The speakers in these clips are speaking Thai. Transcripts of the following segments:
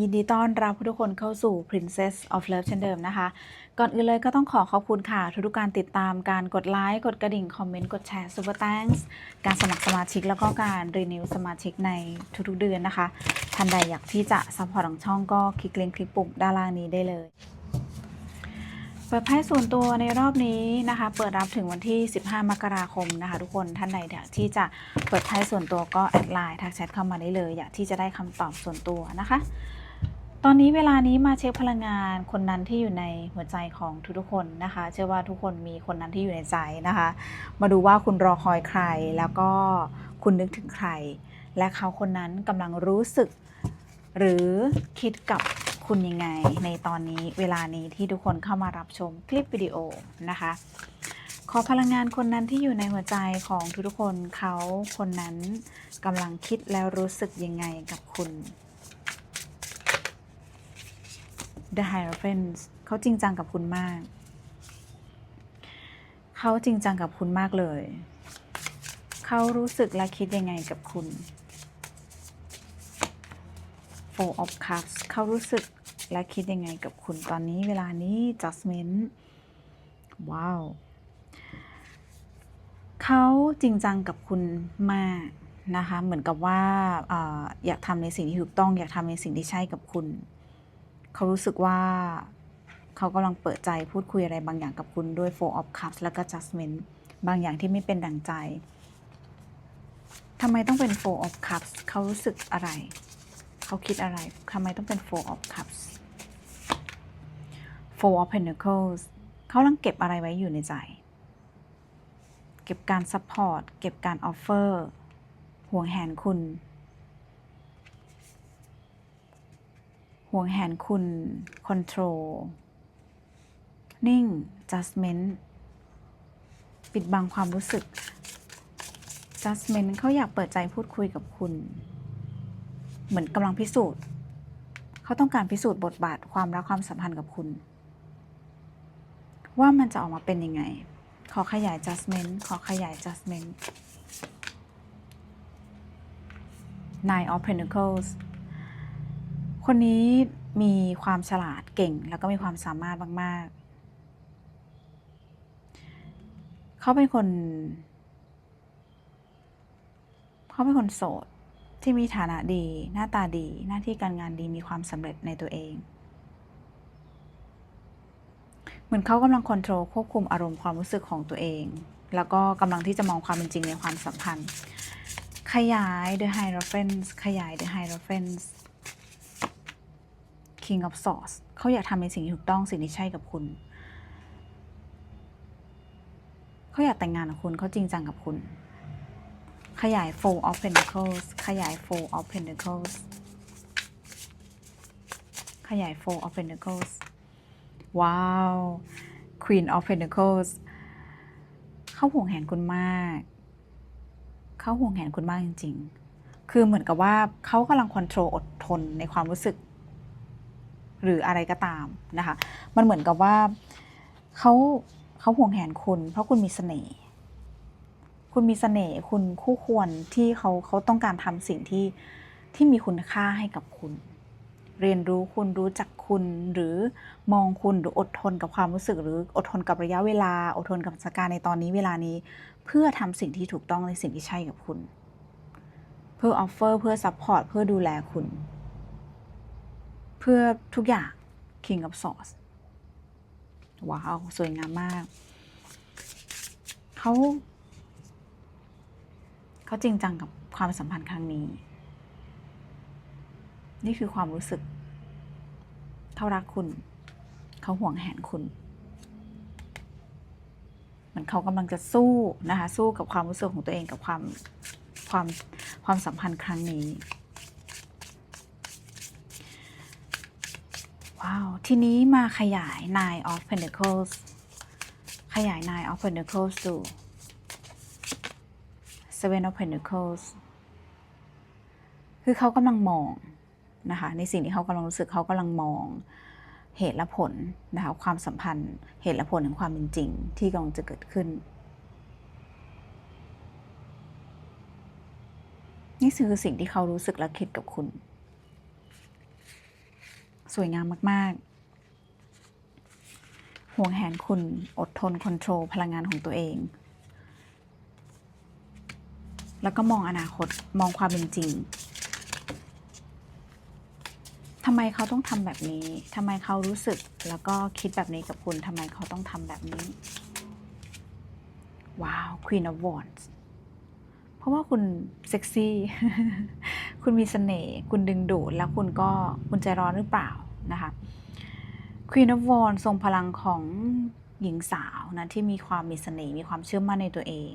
ยินดีต้อนรับทุกคนเข้าสู่ Princess of Love เช่นเดิมนะคะ ก่อนอื่นเลยก็ต้องขอขอบคุณค่ะ ทุกการติดตามการกดไลค์ กดกระดิ่ง คอมเมนต์ กดแชร์ Super Thanks การสมัครสมาชิกแล้วก็การรีนิวสมาชิกในทุกๆเดือนนะคะท่านใดอยากที่จะซัพพอร์ตของช่องก็คลิกลิงก์คลิกปุ่มด้านล่างนี้ได้เลย เปิดไพ่ส่วนตัวในรอบนี้นะคะ เปิดรับถึงวันที่ 15 มกราคมนะคะ ทุกคนท่านใดอยากที่จะเปิดไพ่ส่วนตัวก็แอดไลน์ทักแชทเข้ามาได้เลย อยากที่จะได้คำตอบส่วนตัวนะคะ ตอนนี้เวลานี้มาเช็คพลังงานคนนั้นที่อยู่ในหัวใจของทุกๆคนนะคะ เชื่อว่าทุกคนมีคนนั้นที่อยู่ในใจนะคะ มาดูว่าคุณรอคอยใคร แล้วก็คุณนึกถึงใคร และเขาคนนั้นกำลังรู้สึก หรือคิดกับ คุณยังไงในตอนนี้เวลานี้ที่ทุกคนเข้ามารับชมคลิปวิดีโอนะคะ ขอพลังงานคนนั้นที่อยู่ในหัวใจของทุกๆคนเขาคนนั้นกำลังคิดแล้วรู้สึกยังไงกับคุณ The Hierophant เขาจริงจังกับคุณมาก เขาจริงจังกับคุณมากเลย เขารู้สึกและคิดยังไงกับคุณ Four of Cups เขารู้สึก และคิดยังไงกับคุณตอนนี้เวลานี้ Judgment ว้าว เขาจริงจังกับคุณมากนะคะ เหมือนกับว่าออยากทำในสิ่งที่ถูกต้อง อยากทำในสิ่งที่ใช่กับคุณ เขารู้สึกว่าเขากำลังเปิดใจพูดคุยอะไรบางอย่างกับคุณด้วย Four of Cups แล้วก็ Judgment บางอย่างที่ไม่เป็นดังใจทำไมต้องเป็น Four of Cups เขารู้สึกอะไร เขาคิดอะไรทำไมต้องเป็น Four of Cups Four of Pentacles เขาลังเก็บอะไรไว้อยู่ในใจ เก็บการซัพพอร์ต เก็บการออฟเฟอร์ ห่วงแหนคุณ ห่วงแหนคุณ คอนโทรล นิ่ง judgment ปิดบังความรู้สึก judgment เขาอยากเปิดใจพูดคุยกับคุณ เหมือนกำลังพิสูจน์ เขาต้องการพิสูจน์บทบาทความรักความสัมพันธ์กับคุณ ว่ามันจะออกมาเป็นยังไง ขอขยาย judgment ขอขยาย judgment Nine of Pentacles คนนี้มีความฉลาดเก่งแล้วก็มีความสามารถมาก ๆ เขาเป็นคน เขาเป็นคนโสด ที่มีฐานะดี หน้าตาดี หน้าที่การงานดีมีความสำเร็จในตัวเอง เหมือนเขากำลังควบคุมควบคุมอารมณ์ความรู้สึกของตัวเอง แล้วก็กำลังที่จะมองความเป็นจริงในความสัมพันธ์ ขยาย The Hierophant ขยาย The Hierophant King of Swords เขาอยากทำในสิ่งที่ถูกต้องสิ่งที่ใช่กับคุณ เขาอยากแต่งงานกับคุณเขาจริงจังกับคุณ ขยาย Four of Pentacles ขยาย Four of Pentacles ขยาย Four of Pentacles ว้าว Queen of Pentacles เขาห่วงแหนคุณมาก เขาห่วงแหนคุณมากจริง ๆ คือเหมือนกับว่าเขากำลังควบคุมอดทนในความรู้สึก หรืออะไรก็ตามนะคะ มันเหมือนกับว่าเขาเขาห่วงแหนคุณ เพราะคุณมีเสน่ห์ คุณมีเสน่ห์คุณคู่ควรที่เขาเขาต้องการทำสิ่งที่ที่มีคุณค่าให้กับคุณ เรียนรู้คุณรู้จักคุณหรือมองคุณหรืออดทนกับความรู้สึก หรืออดทนกับระยะเวลา อดทนกับสถานการณ์ในตอนนี้เวลานี้ เพื่อทำสิ่งที่ถูกต้องในสิ่งที่ใช่กับคุณ เพื่อออฟเฟอร์เพื่อซัพพอร์ตเพื่อดูแลคุณ เพื่อทุกอย่าง King of Swords ว้าว สวยงามมาก เขา เขาจริงจังกับความสัมพันธ์ครั้งนี้ นี่คือความรู้สึก เขารักคุณ เขาห่วงแหนคุณเหมือนเขากำลังจะสู้นะคะ สู้กับความรู้สึกของตัวเองกับความความความสัมพันธ์ครั้งนี้ ว้าว ทีนี้มาขยาย Nine of Pentacles ขยาย Nine of Pentacles ดู Seven of Pentacles คือเขากำลังมองนะคะในสิ่งที่เขากำลังรู้สึกเขากำลังมองเหตุและผลนะคะความสัมพันธ์เหตุและผลของความเป็นจริงที่กำลังจะเกิดขึ้น นี่คือสิ่งที่เขารู้สึกและคิดกับคุณ สวยงามมากๆ ห่วงแหนคุณอดทนคอนโทรลพลังงานของตัวเอง แล้วก็มองอนาคตมองความเป็นจริงทำไมเขาต้องทำแบบนี้ทำไมเขารู้สึกแล้วก็คิดแบบนี้กับคุณทำไมเขาต้องทำแบบนี้ ว้าว Queen of Wands เพราะว่าคุณเซ็กซี่ คุณมีเสน่ห์ คุณดึงดูด แล้วคุณก็คุณใจร้อนหรือเปล่านะคะ Queen of Wands ทรงพลังของหญิงสาวนะที่มีความมีเสน่ห์ มีความเชื่อมั่นในตัวเอง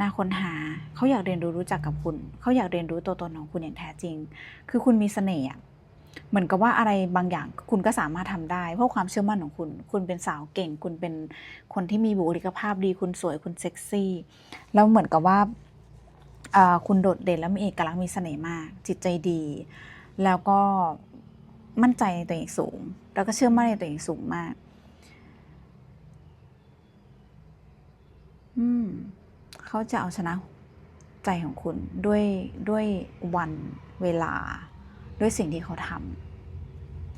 น่าค้นหาเขาอยากเรียนรู้รู้จักกับคุณเขาอยากเรียนรู้ตัวตนของคุณอย่างแท้จริง คือคุณมีเสน่ห์เหมือนกับว่าอะไรบางอย่างคุณก็สามารถทำได้ เพราะความเชื่อมั่นของคุณ คุณเป็นสาวเก่ง คุณเป็นคนที่มีบุคลิกภาพดี คุณสวยคุณเซ็กซี่ แล้วเหมือนกับว่าคุณโดดเด่นแล้วมีเอกลักษณ์มีเสน่ห์มาก จิตใจดี แล้วก็มั่นใจในตัวเองสูง แล้วก็เชื่อมั่นในตัวเองสูงมาก อืม เขาจะเอาชนะใจของคุณด้วยด้วยวันเวลา ด้วยสิ่งที่เขาท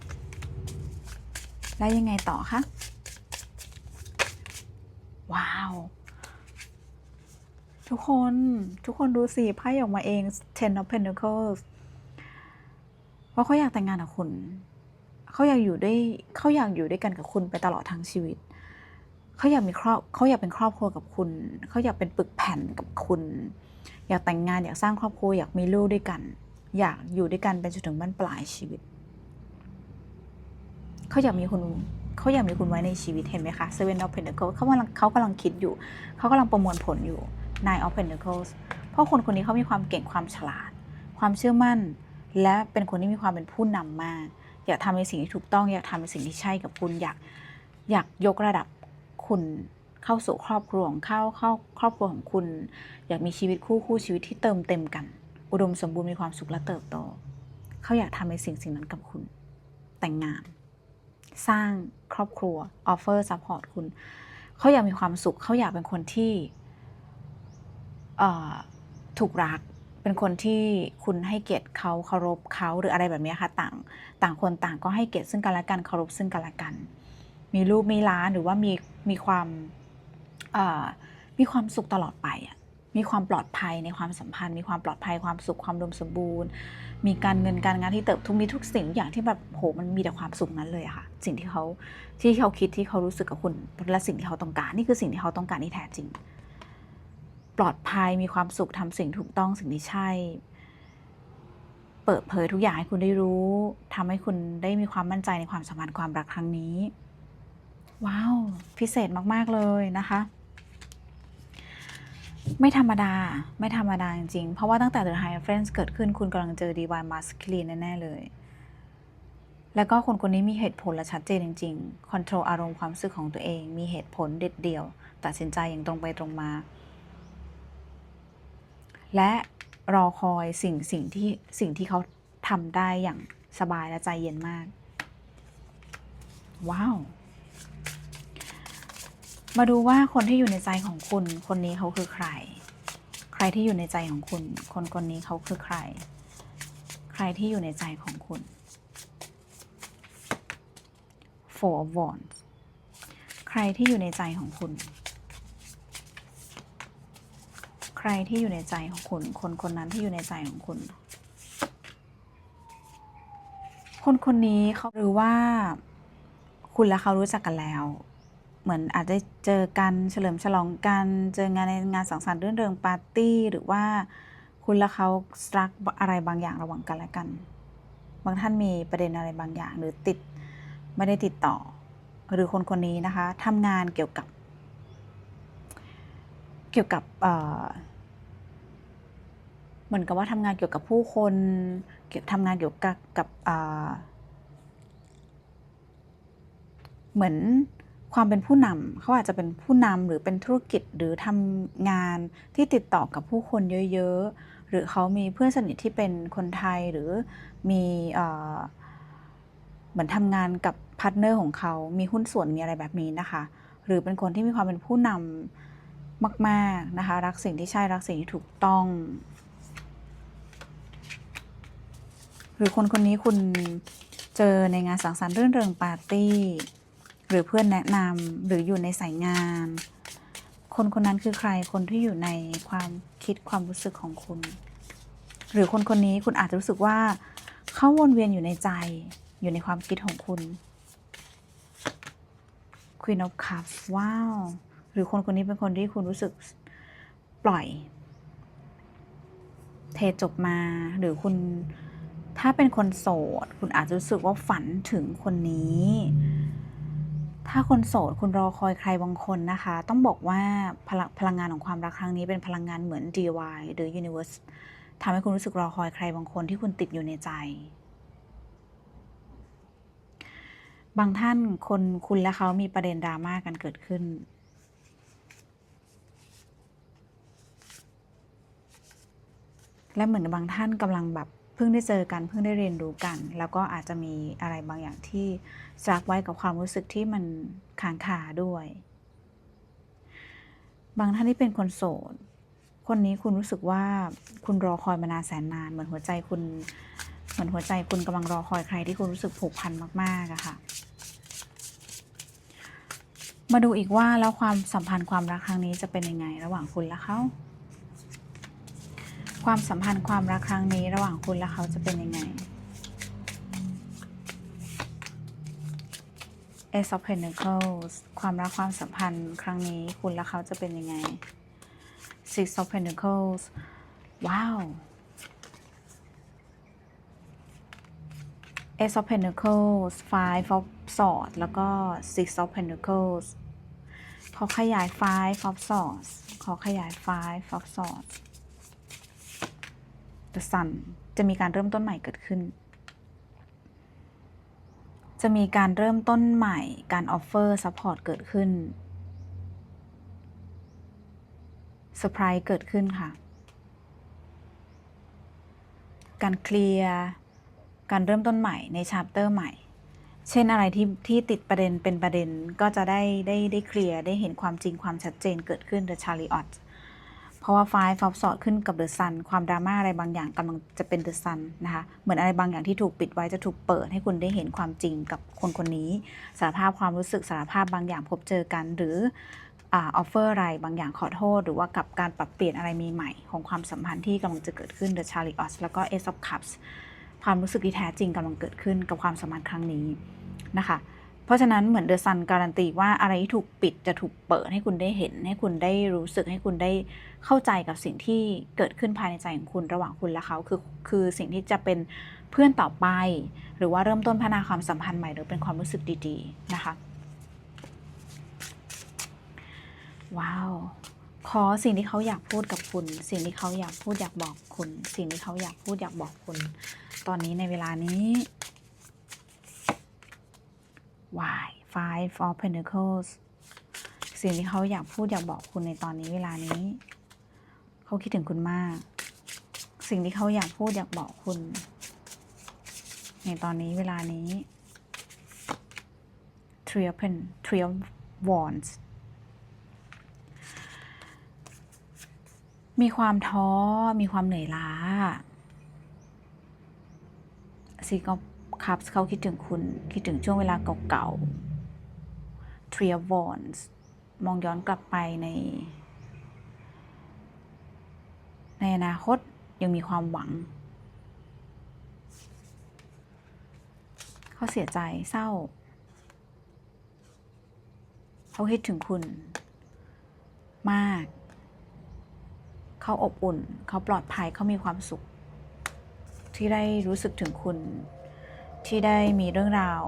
ำแล้วยังไงต่อคะ ว้าว ทุกคนทุกคนดูสิไพ่ออกมาเอง Ten of Pentacles ว่าเขาอยากแต่งงานกับคุณ เขาอยากอยู่ด้วยเขาอยากอยู่ด้วยกันกับคุณไปตลอดทั้งชีวิต เขาอยากมีครอบเขาอยากเป็นครอบครัวกับคุณ เขาอยากเป็นปึกแผ่นกับคุณ อยากแต่งงานอยากสร้างครอบครัวอยากมีลูกด้วยกัน อยากอยู่ด้วยกันเป็นจนถึงบั้นปลายชีวิต เขาอยากมีคุณเขาอยากมีคุณไว้ในชีวิตเห็นไหมคะ Seven of Pentacles เขากำลังเขากำลังคิดอยู่ เขากำลังประมวลผลอยู่ Nine of Pentacles เพราะคนคนนี้เขามีความเก่งความฉลาด ความเชื่อมั่น และเป็นคนที่มีความเป็นผู้นำมาก อยากทำในสิ่งที่ถูกต้อง อยากทำในสิ่งที่ใช่กับคุณ อยากอยากยกระดับ คุณเข้าสู่ครอบครัวของเข้าเข้าครอบครัวของคุณ อยากมีชีวิตคู่คู่ชีวิตที่เติมเต็มกัน อุดมสมบูรณ์มีความสุขและเติบโต เขาอยากทำในสิ่งสิ่งนั้นกับคุณ แต่งงาน สร้างครอบครัวออฟเฟอร์ซัพพอร์ตคุณ เขาอยากมีความสุข เขาอยากเป็นคนที่ถูกรักเป็นคนที่คุณให้เกียรติเขาเคารพเขาหรืออะไรแบบนี้ค่ะ ต่าง ต่างคนต่างก็ให้เกียรติซึ่งกันและกันเคารพซึ่งกันและกัน มีรูปมีร้านหรือว่ามีมีความมีความสุขตลอดไปอะมีความปลอดภัยในความสัมพันธ์ มีความปลอดภัยความสุขความอุดมสมบูรณ์ มีการเงินการงานที่เติบโตมีทุกสิ่งทุกอย่างที่แบบโหมันมีแต่ความสุขนั้นเลยค่ะ สิ่งที่เขาที่เขาคิดที่เขารู้สึกกับคุณและสิ่งที่เขาต้องการ นี่คือสิ่งที่เขาต้องการที่แท้จริง ปลอดภัยมีความสุขทำสิ่งถูกต้องสิ่งที่ใช่ เปิดเผยทุกอย่างให้คุณได้รู้ทำให้คุณได้มีความมั่นใจในความสัมพันธ์ความรักครั้งนี้ ว้าว พิเศษมาก ๆ เลยนะคะ ไม่ธรรมดา ไม่ธรรมดาจริง ๆ เพราะว่าตั้งแต่ The High Friends เกิดขึ้นคุณกำลังเจอ Divine Masculine แน่ ๆ เลย แล้วก็คนคนนี้มีเหตุผลและชัดเจนจริง ๆ คอนโทรลอารมณ์ความรู้สึกของตัวเอง มีเหตุผลเด็ดเดี่ยว ตัดสินใจอย่างตรงไปตรงมา และรอคอยสิ่งสิ่งที่สิ่งที่เขาทำได้อย่างสบายและใจเย็นมาก ว้าว มาดูว่าคนที่อยู่ในใจของคุณ คนนี้เขาคือใคร ใครที่อยู่ในใจของคุณ คนคนนี้เขาคือใคร ใครที่อยู่ในใจของคุณ Four of Wands ใครที่อยู่ในใจของคุณ ใครที่อยู่ในใจของคุณ คนคนนั้นที่อยู่ในใจของคุณ คนคนนี้เขาหรือว่า คุณและเขารู้จักกันแล้ว เหมือนอาจจะเจอกันเฉลิมฉลองกัน เจองานในงานสังสรรค์เรื่องเริงปาร์ตี้ หรือว่าคุณและเขาสตรักอะไรบางอย่างระหว่างกันและกัน บางท่านมีประเด็นอะไรบางอย่าง หรือติดไม่ได้ติดต่อ หรือคนคนนี้นะคะทำงานเกี่ยวกับ เกี่ยวกับเหมือนกับว่าทำงานเกี่ยวกับผู้คนเกี่ยวทำงานเกี่ยวกับกับเหมือน ความเป็นผู้นำเขาอาจจะเป็นผู้นำหรือเป็นธุรกิจหรือทำงานที่ติดต่อกับผู้คนเยอะๆ หรือเขามีเพื่อนสนิทที่เป็นคนไทยหรือมีเหมือนทำงานกับพาร์ทเนอร์ของเขามีหุ้นส่วนมีอะไรแบบนี้นะคะ หรือเป็นคนที่มีความเป็นผู้นำมากๆนะคะ รักสิ่งที่ใช่รักสิ่งที่ถูกต้อง หรือคนคนนี้คุณเจอในงานสังสรรค์เรื่นเริงปาร์ตี้ หรือเพื่อนแนะนำหรืออยู่ในสายงาน คนคนนั้นคือใครคนที่อยู่ในความคิดความรู้สึกของคุณ หรือคนคนนี้คุณอาจจะรู้สึกว่าเขาวนเวียนอยู่ในใจอยู่ในความคิดของคุณ Queen of Cups ว้าว หรือคนคนนี้เป็นคนที่คุณรู้สึกปล่อย เทจบมาหรือคุณถ้าเป็นคนโสด คุณอาจจะรู้สึกว่าฝันถึงคนนี้ ถ้าคนโสดคุณรอคอยใครบางคนนะคะ ต้องบอกว่าพลังพลังงานของความรักครั้งนี้เป็นพลังงานเหมือน DY หรือ Universe ทำให้คุณรู้สึกรอคอยใครบางคนที่คุณติดอยู่ในใจ บางท่านคนคุณและเขามีประเด็นดราม่ากันเกิดขึ้นและเหมือนบางท่านกำลังแบบเพิ่งได้เจอกันเพิ่งได้เรียนรู้กัน แล้วก็อาจจะมีอะไรบางอย่างที่ ซักไว้กับความรู้สึกที่มันค้างคาด้วย บางท่านที่เป็นคนโสด คนนี้คุณรู้สึกว่าคุณรอคอยมานานแสนนาน เหมือนหัวใจคุณ เหมือนหัวใจคุณกำลังรอคอยใครที่คุณรู้สึกผูกพันมากๆอะค่ะ มาดูอีกว่าแล้วความสัมพันธ์ความรักครั้งนี้จะเป็นยังไงระหว่างคุณและเขาความสัมพันธ์ความรักครั้งนี้ระหว่างคุณและเขาจะเป็นยังไง Ace of Pentacles ความรักความสัมพันธ์ครั้งนี้คุณและเขาจะเป็นยังไง Six of Pentacles ว้าว Ace of Pentacles Five of Swords แล้วก็ Six of Pentacles ขอขยาย Five of Swords ขอขยาย Five of Swords The Sun จะมีการเริ่มต้นใหม่เกิดขึ้น จะมีการเริ่มต้นใหม่การออฟเฟอร์ซัพพอร์ตเกิดขึ้นเซอร์ไพรส์เกิดขึ้นค่ะ การเคลียร์การเริ่มต้นใหม่ในชาปเตอร์ใหม่ เช่นอะไรที่ที่ติดประเด็นเป็นประเด็นก็จะได้ได้ได้เคลียร์ได้เห็นความจริงความชัดเจนเกิดขึ้น The Chariot เพร ราะว่าไฟฟอฟสอดขึ้นกับ The Sun ความดราม่าอะไรบางอย่างกำลังจะเป็น The Sun นนะคะเหมือนอะไรบางอย่างที่ถูกปิดไว้จะถูกเปิดให้คุณได้เห็นความจริงกับคนคนนี้ สารภาพความรู้สึกสารภาพบางอย่างพบเจอกันหรือออฟเฟอร์อะไรบางอย่างขอโทษ หรือว่ากับการปรับเปลี่ยนอะไรใหม่ๆของความสัมพันธ์ที่กำลังจะเกิดขึ้น The Chariot แล้วก็ Ace of Cups ความรู้สึกที่แท้จริงกำลังเกิดขึ้นกับความสัมพันธ์ครั้งนี้นะคะ เพราะฉะนั้นเหมือนเดอะซันการันตีว่าอะไรที่ถูกปิดจะถูกเปิดให้คุณได้เห็น ให้คุณได้รู้สึกให้คุณได้เข้าใจกับสิ่งที่เกิดขึ้นภายในใจของคุณระหว่างคุณและเขาคือคือสิ่งที่จะเป็นเพื่อนต่อไป หรือว่าเริ่มต้นพัฒนาความสัมพันธ์ใหม่หรือเป็นความรู้สึกดีๆนะคะ ว้าวขอสิ่งที่เขาอยากพูดกับคุณ สิ่งที่เขาอยากพูดอยากบอกคุณ สิ่งที่เขาอยากพูดอยากบอกคุณ ตอนนี้ในเวลานี้ Why Five of Pentacles สิ่งที่เขาอยากพูดอยากบอกคุณในตอนนี้เวลานี้ เขาคิดถึงคุณมาก สิ่งที่เขาอยากพูดอยากบอกคุณ ในตอนนี้เวลานี้ Three of Pen Three of Wands มีความท้อ มีความเหนื่อยล้าซีก็ คัพเขาคิดถึงคุณ คิดถึงช่วงเวลาเก่าๆ Three of Wands มองย้อนกลับไปใน ในอนาคตยังมีความหวัง เขาเสียใจเศร้า เขาคิดถึงคุณ มาก เขาอบอุ่น เขาปลอดภัยเขามีความสุข ที่ได้รู้สึกถึงคุณ ที่ได้มีเรื่องราว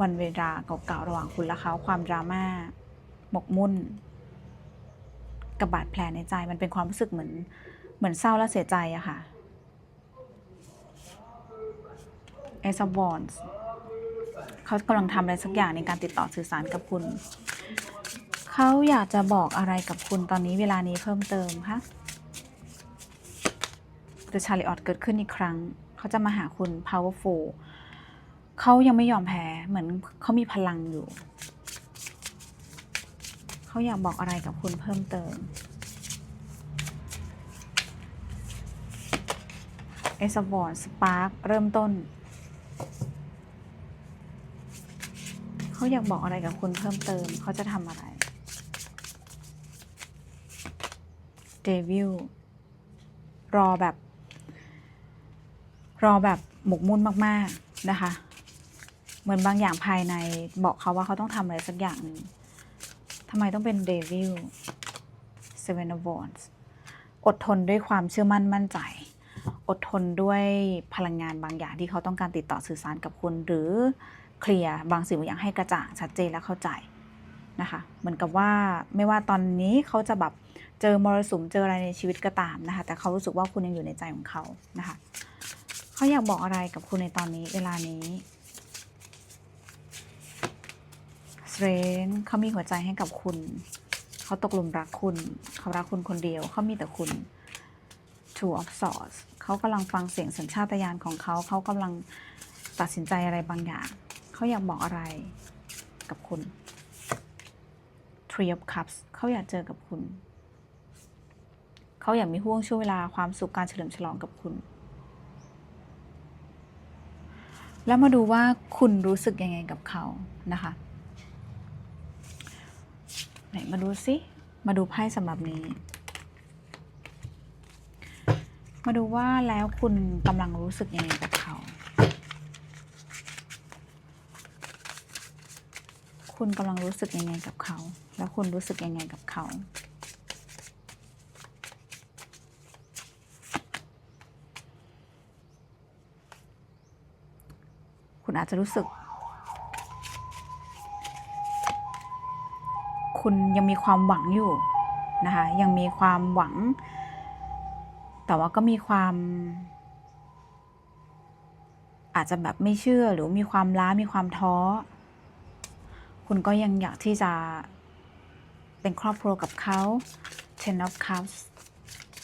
วันเวลาเก่าๆระหว่างคุณและเขาความดราม่าหมกมุ่น กับบาดแผลในใจมันเป็นความรู้สึกเหมือนเหมือนเศร้าและเสียใจอะค่ะ a c e of Wands เขากำลังทำอะไรสักอย่างในการติดต่อสื่อสารกับคุณ เขาอยากจะบอกอะไรกับคุณตอนนี้เวลานี้เพิ่มเติมคะ The Chariot เกิดขึ้นอีกครั้ง เขาจะมาหาคุณ powerful เขายังไม่ยอมแพ้เหมือนเขามีพลังอยู่ เขาอยากบอกอะไรกับคุณเพิ่มเติม Ace of Wands Spark เริ่มต้น เขาอยากบอกอะไรกับคุณเพิ่มเติม เขาจะทำอะไรเดวิลรอแบบ รอแบบหมกมุ่นมาก ๆ นะคะ มือนบางอย่างภายในบอกเขาว่าเขาต้องทำอะไรสักอย่างหนึ่งทำไมต้องเป็นเดวิล Seven of Wands อดทนด้วยความเชื่อมั่นมั่นใจ อดทนด้วยพลังงานบางอย่างที่เขาต้องการติดต่อสื่อสารกับคุณ หรือเคลียร์บางสิ่งบางอย่างให้กระจ่างชัดเจนและเข้าใจนะคะ เหมือนกับว่าไม่ว่าตอนนี้เขาจะแบบเจอมรสุมเจออะไรในชีวิตก็ตามนะคะ แต่เขารู้สึกว่าคุณยังอยู่ในใจของเขานะคะ เขาอยากบอกอะไรกับคุณในตอนนี้เวลานี้ สเตรนเขามีหัวใจให้กับคุณ เขาตกหลุมรักคุณ เขารักคุณคนเดียว เขามีแต่คุณ Two of Swords เขากำลังฟังเสียงสัญชาตญาณของเขา เขากำลังตัดสินใจอะไรบางอย่าง เขาอยากบอกอะไรกับคุณ Three of Cups เขาอยากเจอกับคุณ เขาอยากมีห่วงช่วงเวลาความสุขการเฉลิมฉลองกับคุณ แล้วมาดูว่าคุณรู้สึกยังไงกับเขานะคะ ไหนมาดูสิ มาดูไพ่สำหรับนี้ มาดูว่าแล้วคุณกำลังรู้สึกยังไงกับเขา คุณกำลังรู้สึกยังไงกับเขา แล้วคุณรู้สึกยังไงกับเขาคุณอาจจะรู้สึก คุณยังมีความหวังอยู่นะคะยังมีความหวัง แต่ว่าก็มีความ อาจจะแบบไม่เชื่อหรือมีความล้ามีความท้อ คุณก็ยังอยากที่จะเป็นครอบครัวกับเขา Ten of Cups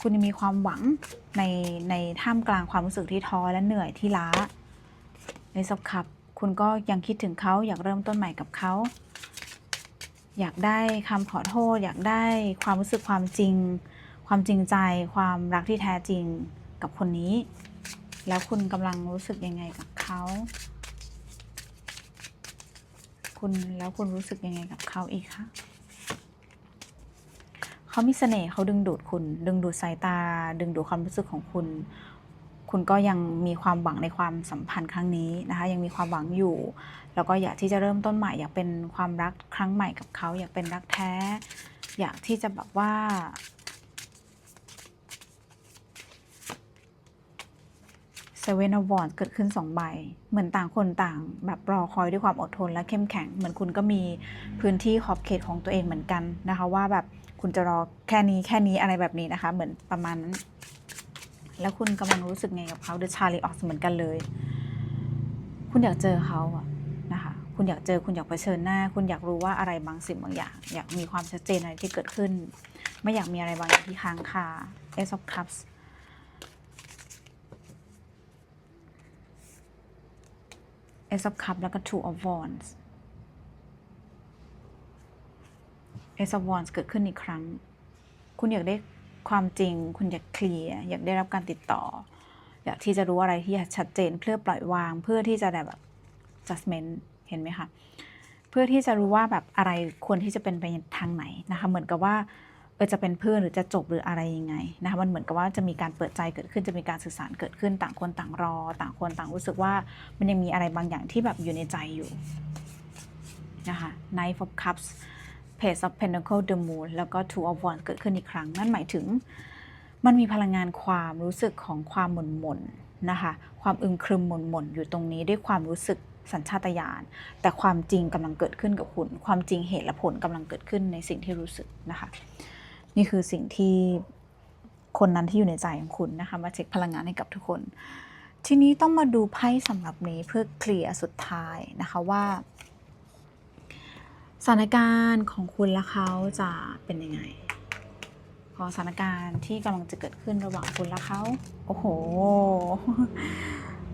คุณยังมีความหวังในในท่ามกลางความรู้สึกที่ท้อและเหนื่อยที่ล้าในสับขับคุณก็ยังคิดถึงเขาอยากเริ่มต้นใหม่กับเขา อยากได้คำขอโทษ อยากได้ความรู้สึกความจริง ความจริงใจ ความรักที่แท้จริงกับคนนี้ แล้วคุณกำลังรู้สึกยังไงกับเขาคุณแล้วคุณรู้สึกยังไงกับเขาอีกคะเขามีเสน่ห์เขาดึงดูดคุณ ดึงดูดสายตา ดึงดูดความรู้สึกของคุณ คุณก็ยังมีความหวังในความสัมพันธ์ครั้งนี้นะคะ ยังมีความหวังอยู่ แล้วก็อยากที่จะเริ่มต้นใหม่ อยากเป็นความรักครั้งใหม่กับเขา อยากเป็นรักแท้ อยากที่จะแบบว่า เซเว่นอวอร์ดเกิดขึ้นสองใบ เหมือนต่างคนต่าง แบบรอคอยด้วยความอดทนและเข้มแข็ง เหมือนคุณก็มีพื้นที่ขอบเขตของตัวเองเหมือนกันนะคะ ว่าแบบคุณจะรอแค่นี้แค่นี้อะไรแบบนี้นะคะ เหมือนประมาณนั้น แล้วคุณกำลังรู้สึกไงกับเขาเดอะชาลีออกเหมือนกันเลย คุณอยากเจอเขาอะนะคะคุณอยากเจอคุณอยากเผชิญหน้า คุณอยากรู้ว่าอะไรบางสิ่งบางอย่าง อยากมีความชัดเจนอะไรที่เกิดขึ้น ไม่อยากมีอะไรบางอย่างที่ค้างคา Ace of Cups Ace of Cups แล้วก็ Two of Wands Ace of Wands เกิดขึ้นอีกครั้ง คุณอยากได้ ความจริง คุณอยากเคลียร์อยากได้รับการติดต่อ อยากที่จะรู้อะไรที่ชัดเจนเพื่อปล่อยวาง เพื่อที่จะแบบ judgment เห็นไหมคะเพื่อที่จะรู้ว่าแบบอะไรควรที่จะเป็นไปทางไหนนะคะเหมือนกับว่าเออจะเป็นเพื่อนหรือจะจบหรืออะไรยังไงนะคะมันเหมือนกับว่าจะมีการเปิดใจเกิดขึ้นจะมีการสื่อสารเกิดขึ้นต่างคนต่างรอ ต่างคนต่างรู้สึกว่ามันยังมีอะไรบางอย่างที่แบบอยู่ในใจอยู่นะคะ Knight of Cups Page of Pentacle the Moon แล้วก็ Two of Wands เกิดขึ้นอีกครั้ง นั่นหมายถึง มันมีพลังงานความรู้สึกของความหม่นหม่นนะคะ ความอึมครึมหม่นหม่นอยู่ตรงนี้ด้วยความรู้สึกสัญชาตญาณ แต่ความจริงกำลังเกิดขึ้นกับคุณ ความจริงเหตุและผลกำลังเกิดขึ้นในสิ่งที่รู้สึกนะคะ นี่คือสิ่งที่คนนั้นที่อยู่ในใจของคุณนะคะ มาเช็คพลังงานให้กับทุกคน ทีนี้ต้องมาดูไพ่สำหรับนี้เพื่อเคลียร์สุดท้ายนะคะว่า สถานการณ์ของคุณและเขาจะเป็นยังไง ขอสถานการณ์ที่กำลังจะเกิดขึ้นระหว่างคุณและเขา โอ้โห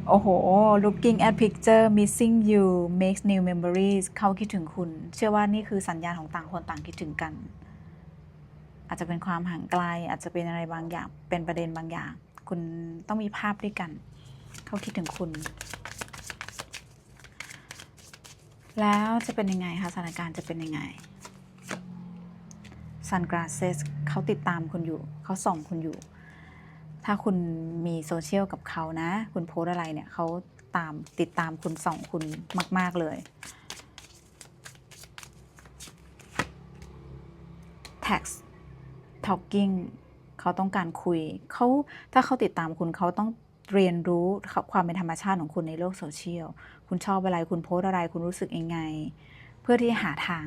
โอ้โห looking at picture missing you makes new memories เขาคิดถึงคุณ เชื่อว่านี่คือสัญญาณของต่างคนต่างคิดถึงกัน อาจจะเป็นความห่างไกล อาจจะเป็นอะไรบางอย่าง เป็นประเด็นบางอย่าง คุณต้องมีภาพด้วยกัน เขาคิดถึงคุณ แล้วจะเป็นยังไงคะสถานการณ์จะเป็นยังไง Sunglasses เขาติดตามคุณอยู่เขาส่องคุณอยู่ ถ้าคุณมีโซเชียลกับเขานะ คุณโพสอะไรเนี่ยเขาตามติดตามคุณส่องคุณมาก ๆ เลย text talking เขาต้องการคุยเขาถ้าเขาติดตามคุณเขาต้องเรียนรู้ความเป็นธรรมชาติของคุณในโลกโซเชียล คุณชอบอะไรคุณโพสอะไรคุณรู้สึกยังไง เพื่อที่หาทาง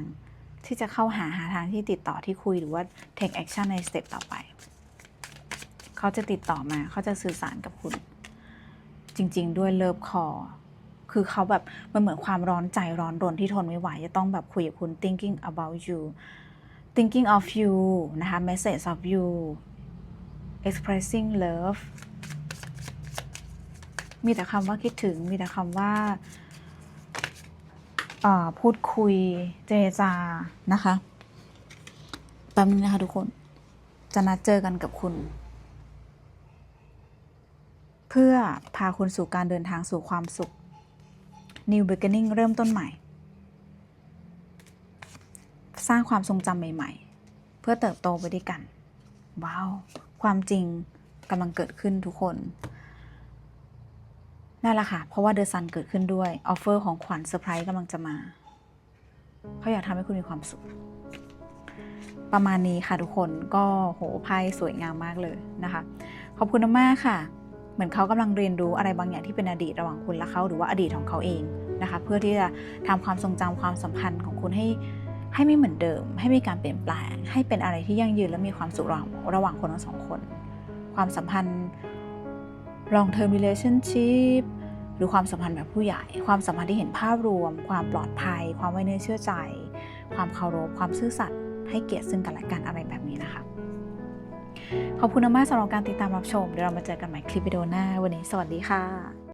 ที่จะเข้าหาหาทางที่ติดต่อที่คุยหรือว่า take action ในสเต็ปต่อไป เขาจะติดต่อมาเขาจะสื่อสารกับคุณ จริง ๆ ด้วยเลิฟคอคือเขาแบบมันเหมือนความร้อนใจร้อนรนที่ทนไม่ไหว จะต้องแบบคุยกับคุณ thinking about you thinking of you นะคะ message of you expressing love มีแต่คำว่าคิดถึง มีแต่คำว่าพูดคุยเจรจานะคะแป๊บนึงนะคะทุกคน จะนัดเจอกันกับคุณ เพื่อพาคุณสู่การเดินทางสู่ความสุข New Beginning เริ่มต้นใหม่ สร้างความทรงจำใหม่ ๆ เพื่อเติบโตไปด้วยกัน ว้าว ความจริงกำลังเกิดขึ้นทุกคน นั่นแหละค่ะ เพราะว่าเดอะซันเกิดขึ้นด้วย ออฟเฟอร์ของขวัญเซอร์ไพรส์กำลังจะมา เขาอยากทำให้คุณมีความสุข ประมาณนี้ค่ะทุกคนก็โหไพ่สวยงามมากเลยนะคะ ขอบคุณมากค่ะ เหมือนเขากำลังเรียนรู้อะไรบางอย่างที่เป็นอดีตระหว่างคุณและเขาหรือว่าอดีตของเขาเองนะคะ เพื่อที่จะทำความทรงจำความสัมพันธ์ของคุณให้ให้ไม่เหมือนเดิม ให้มีการเปลี่ยนแปลง ให้เป็นอะไรที่ยั่งยืนและมีความสุขระหว่างระหว่างคนทั้งสองคน ความสัมพันธ์ long term relationship หรือความสัมพันธ์แบบผู้ใหญ่ ความสัมพันธ์ที่เห็นภาพรวม ความปลอดภัย ความไว้เนื้อเชื่อใจ ความเคารพ ความซื่อสัตย์ ให้เกียรติซึ่งกันและกันอะไรแบบนี้นะคะ ขอบคุณมากสำหรับการติดตามรับชม เดี๋ยวเรามาเจอกันใหม่คลิปวิดีโอหน้า วันนี้สวัสดีค่ะ